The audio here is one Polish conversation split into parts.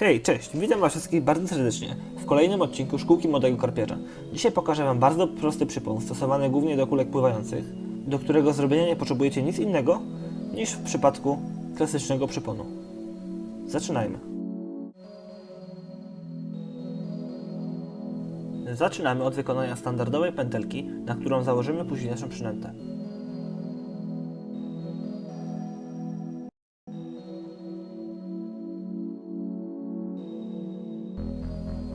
Hej, cześć, witam Was wszystkich bardzo serdecznie w kolejnym odcinku Szkółki Młodego Korpiarza. Dzisiaj pokażę Wam bardzo prosty przypon, stosowany głównie do kulek pływających, do którego zrobienia nie potrzebujecie nic innego niż w przypadku klasycznego przyponu. Zaczynajmy. Zaczynamy od wykonania standardowej pętelki, na którą założymy później naszą przynętę.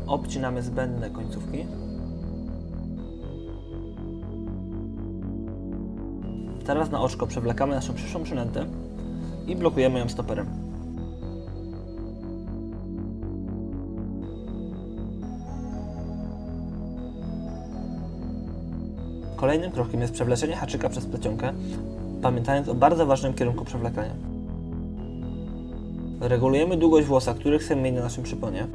Obcinamy zbędne końcówki. Teraz na oczko przewlekamy naszą przyszłą przynętę i blokujemy ją stoperem. Kolejnym krokiem jest przewleczenie haczyka przez plecionkę, pamiętając o bardzo ważnym kierunku przewlekania. Regulujemy długość włosa, który chcemy mieć na naszym przyponie.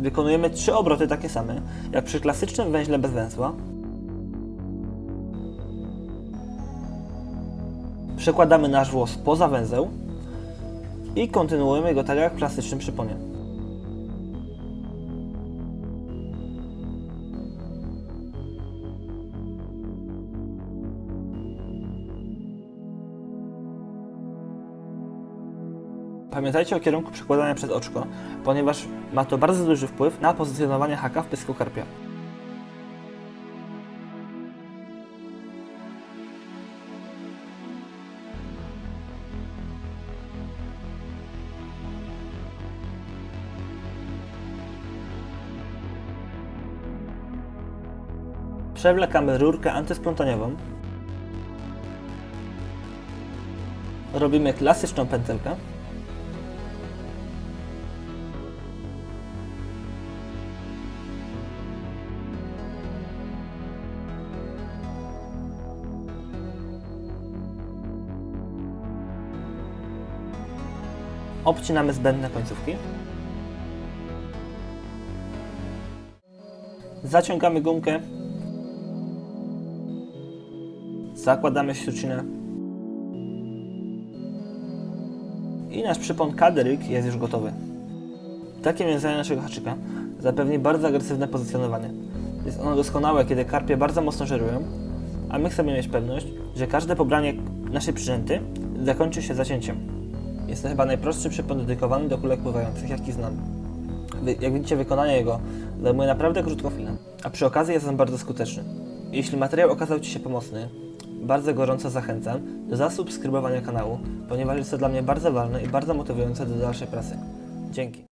Wykonujemy trzy obroty takie same, jak przy klasycznym węźle bez węzła. Przekładamy nasz włos poza węzeł i kontynuujemy go tak jak w klasycznym przyponie. Pamiętajcie o kierunku przekładania przez oczko, ponieważ ma to bardzo duży wpływ na pozycjonowanie haka w pysku karpia. Przewlekamy rurkę antysplątaniową. Robimy klasyczną pętelkę. Obcinamy zbędne końcówki. Zaciągamy gumkę. Zakładamy śrucinę. I nasz przypon kaderyk jest już gotowy. Takie wiązanie naszego haczyka zapewni bardzo agresywne pozycjonowanie. Jest ono doskonałe, kiedy karpie bardzo mocno żerują, a my chcemy mieć pewność, że każde pobranie naszej przynęty zakończy się zacięciem. Jest to chyba najprostszy przypon dedykowany do kulek pływających, jaki znam. Jak widzicie, wykonanie jego zajmuje naprawdę krótką chwilę, a przy okazji jest on bardzo skuteczny. Jeśli materiał okazał Ci się pomocny, bardzo gorąco zachęcam do zasubskrybowania kanału, ponieważ jest to dla mnie bardzo ważne i bardzo motywujące do dalszej pracy. Dzięki.